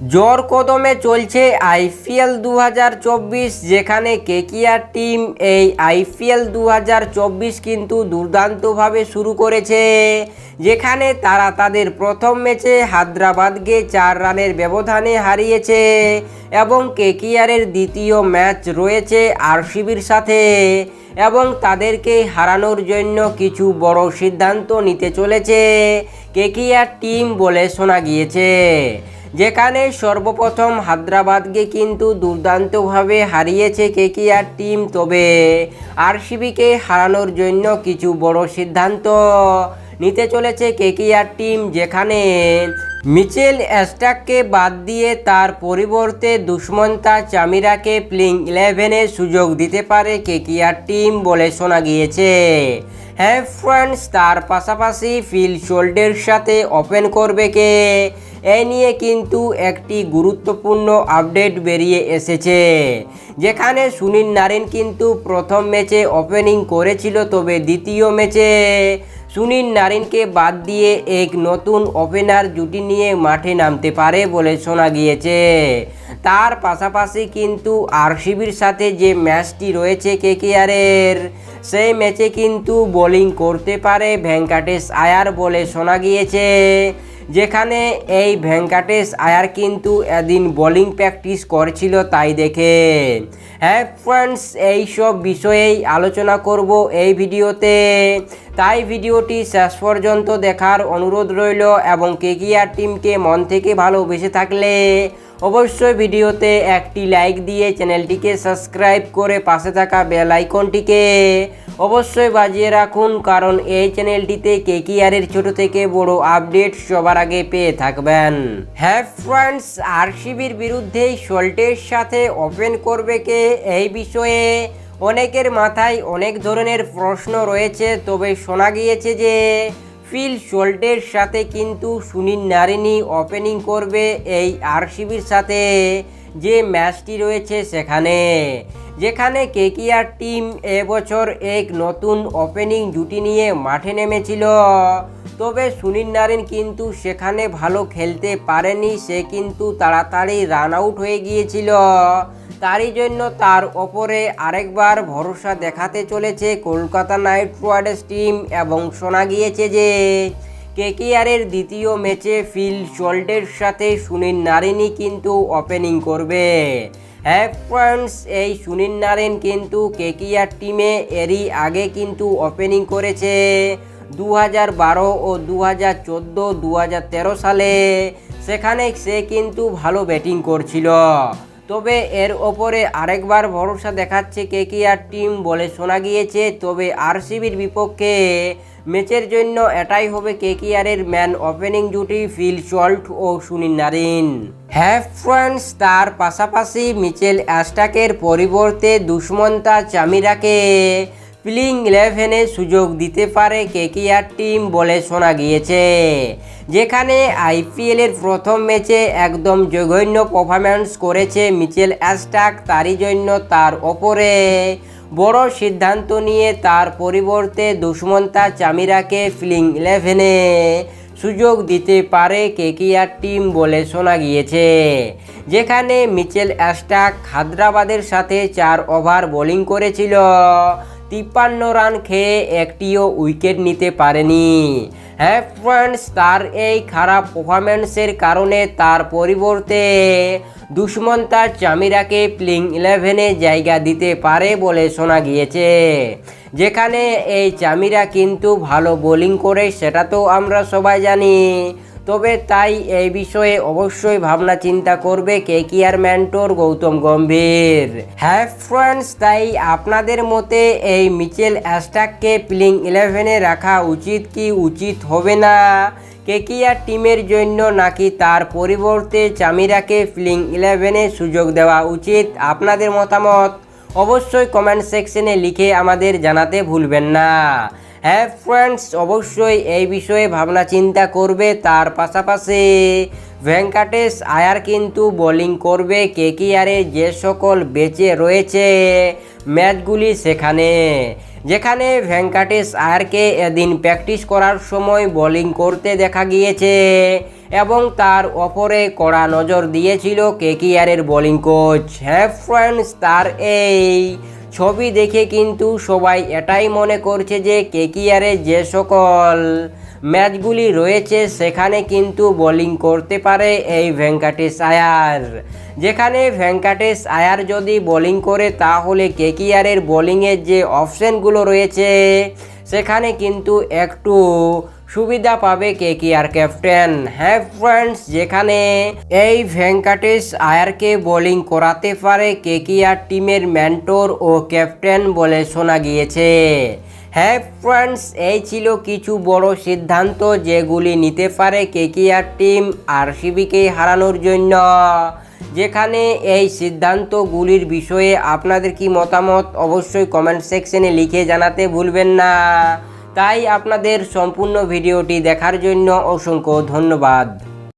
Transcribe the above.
জোর কদমে চলছে আইপিএল দু হাজার চব্বিশ, যেখানে কেকিআর টিম এই আইপিএল দু হাজার চব্বিশ কিন্তু দুর্দান্তভাবে শুরু করেছে, যেখানে তারা তাদের প্রথম ম্যাচে হায়দ্রাবাদকে চার রানের ব্যবধানে হারিয়েছে এবং কেকিআরের দ্বিতীয় ম্যাচ রয়েছে আরসিবির সাথে এবং তাদেরকে হারানোর জন্য কিছু বড় সিদ্ধান্ত নিতে চলেছে, কেকিআর টিম বলে শোনা গিয়েছে। যেখানে সর্বপ্রথম হায়দ্রাবাদকে কিন্তু দুর্দান্তভাবে হারিয়েছে কেকিআর টিম। তবে আরসিবিকে হারানোর জন্য কিছু বড় সিদ্ধান্ত নিতে চলেছে কেকিআর টিম, যেখানে মিচেল অ্যাস্টাককে বাদ দিয়ে তার পরিবর্তে দুষ্মন্তা চামিরাকে প্লিং ইলেভেনে সুযোগ দিতে পারে কেকিআর টিম বলে শোনা গিয়েছে। হ্যাঁ ফ্রেন্ডস, তার পাশাপাশি ফিল শোল্ডের সাথে ওপেন করবে কে? এ নিয়ে কিন্তু একটি গুরুত্বপূর্ণ আপডেট বেরিয়ে এসেছে। যেখানে সুনীল নারিন কিন্তু প্রথম ম্যাচে ওপেনিং করেছিল, তবে দ্বিতীয় ম্যাচে সুনীল নারিনকে বাদ দিয়ে এক নতুন ওপেনার জুটি নিয়ে মাঠে নামতে পারে বলে শোনা গিয়েছে। তার পাশাপাশি কিন্তু আরসিবির সাথে যে ম্যাচটি রয়েছে কেকেআরের, সেই ম্যাচে কিন্তু বোলিং করতে পারে ভেঙ্কাটেশ আয়ার বলে শোনা গিয়েছে। যেখানে এই ভেঙ্কাটেশ আয়ার কিন্তু এদিন বোলিং প্র্যাকটিস করছিল তাই দেখে। হ্যাঁ ফ্রেন্ডস, এইসব বিষয়েই আলোচনা করব এই ভিডিওতে। তাই ভিডিওটি শেষ পর্যন্ত দেখার অনুরোধ রইল এবং কেকিআর টিমকে মন থেকে ভালোবেসে থাকলে অবশ্যই ভিডিওতে একটি লাইক দিয়ে চ্যানেলটিকে সাবস্ক্রাইব করে পাশে থাকা বেল আইকনটিকে অবশ্যই বাজিয়ে রাখুন, কারণ এই চ্যানেলটিতে কেকিআরের ছোট থেকে বড় আপডেট সবার আগে পেয়ে থাকবেন। হ্যাঁ ফ্রেন্ডস আরসিবির বিরুদ্ধে সোল্টের সাথে ওপেন করবে কে এই বিষয়ে? অনেকের মাথায় অনেক ধরনের প্রশ্ন রয়েছে, তবে শোনা গিয়েছে যে ফিল শোল্টের সাথে কিন্তু সুনীল নারিনী ওপেনিং করবে এই আরসিবির সাথে। যে ম্যাচটি রয়েছে সেখানে। যেখানে কেকিআর টিম এবছর এক নতুন ওপেনিং জুটি নিয়ে মাঠে নেমেছিল। তবে সুনীল নারিন কিন্তু সেখানে ভালো খেলতে পারেনি, সে কিন্তু তাড়াতাড়ি রান আউট হয়ে গিয়েছিল। তারই জন্য তার ওপরে আরেকবার ভরসা দেখাতে চলেছে কলকাতা নাইট রাইডার্স টিম এবং শোনা গিয়েছে যে কেকেআরের দ্বিতীয় ম্যাচে ফিল শোল্ডের সাথে সুনীল নারিনই কিন্তু ওপেনিং করবে। হ্যাঁ এই সুনীল নারিন কিন্তু কেকিআর টিমে এরই আগে কিন্তু ওপেনিং করেছে। দু বারো ও দু হাজার চোদ্দ সালে সেখানে সে কিন্তু ভালো ব্যাটিং করছিল। তবে এর ওপরে আরেকবার ভরসা দেখাচ্ছে কেকিআর টিম বলে শোনা গিয়েছে। তবে আরসিবির বিপক্ষে ম্যাচের জন্য এটাই হবে কে এর ম্যান ওপেনিং জুটি ফিল চল্ট ও সুনীল নারিন। হ্যাফ্রন্স তার পাশাপাশি মিচেল অ্যাস্টাকের পরিবর্তে দুষ্মন্তা চামিরাকে প্লিং ইলেভেনে সুযোগ দিতে পারে কেকিআর টিম বলে শোনা গিয়েছে। যেখানে আইপিএলের প্রথম ম্যাচে একদম জঘন্য পারফরম্যান্স করেছে মিচেল অ্যাস্টাক, তারই জন্য তার ওপরে। বড় সিদ্ধান্ত নিয়ে তার পরিবর্তে দুষ্মন্তা চামিরাকে ফিলিং ইলেভেনে সুযোগ দিতে পারে কেকিআর টিম বলে শোনা গিয়েছে। যেখানে মিচেল অ্যাস্টাক হায়দ্রাবাদের সাথে চার ওভার বোলিং করেছিল। তিপ্পান্ন রান খেয়ে একটিও উইকেট নিতে পারেনি। হ্যাঁ ফ্রেন্ডস, তার এই খারাপ পারফরমেন্সের কারণে তার পরিবর্তে দুষ্মন্তা চামিরাকে প্লিং ইলেভেনে জায়গা দিতে পারে বলে শোনা গিয়েছে। যেখানে এই চামিরা কিন্তু ভালো বোলিং করে, সেটা তো আমরা সবাই জানি। তবে তাই এই বিষয়ে অবশ্যই ভাবনা চিন্তা করবে কে কি আর ম্যান্টোর গৌতম গম্ভীর। হ্যাঁ ফ্রেন্ডস তাই আপনাদের মতে এই মিচেল অ্যাস্টাককে প্লিং ইলেভেনে রাখা উচিত কি উচিত হবে না? কেকিয়ার টিমের জন্য নাকি তার পরিবর্তে চামিরাকে ফিলিং ইলেভেনে সুযোগ দেওয়া উচিত? আপনাদের মতামত? অবশ্যই কমেন্ট সেকশনে লিখে আমাদের জানাতে ভুলবেন না। হ্যাঁ ফ্রেন্ডস অবশ্যই এই বিষয়ে ভাবনা চিন্তা করবে। তার পাশাপাশি ভেঙ্কাটেশ আয়ার কিন্তু বোলিং করবে। কেকিআরে যে সকল বেঁচে রয়েছে ম্যাচগুলি সেখানে। যেখানে ভেঙ্কাটেশ আয়ারকে এদিন প্র্যাকটিস করার সময় বোলিং করতে দেখা গিয়েছে এবং তার ওপরে কড়া নজর দিয়েছিল কেকিআরের বোলিং কোচ হ্যাঁ ফ্রেন্ডস তার এই ছবি দেখে কিন্তু সবাই এটাই মনে করছে যে কেকিয়ারে যে সকল ম্যাচগুলি রয়েছে সেখানে কিন্তু বোলিং করতে পারে এই ভেঙ্কাটেশ আয়ার। যেখানে ভেঙ্কাটেশ আয়ার যদি বোলিং করে তাহলে কেকিয়ারের বোলিংয়ের যে অপশানগুলো রয়েছে সেখানে কিন্তু একটু সুবিধা পাবে কে কে আর ক্যাপ্টেন। হ্যাঁ ফ্রেন্ডস যেখানে এই ভেঙ্কাটেশ আয়ারকে বোলিং করাতে পারে, কে কে আর টিমের মেন্টর ও ক্যাপ্টেন বলে শোনা গিয়েছে। হ্যাঁ ফ্রেন্ডস এই ছিল কিছু বড় সিদ্ধান্ত যেগুলি নিতে পারে কে কে আর টিম আরসিবিকে হারানোর জন্য। যেখানে এই সিদ্ধান্তগুলির বিষয়ে আপনাদের কি মতামত অবশ্যই কমেন্ট সেকশনে লিখে জানাতে ভুলবেন না। তাই আপনাদের সম্পূর্ণ ভিডিওটি দেখার জন্য অসংখ্য ধন্যবাদ।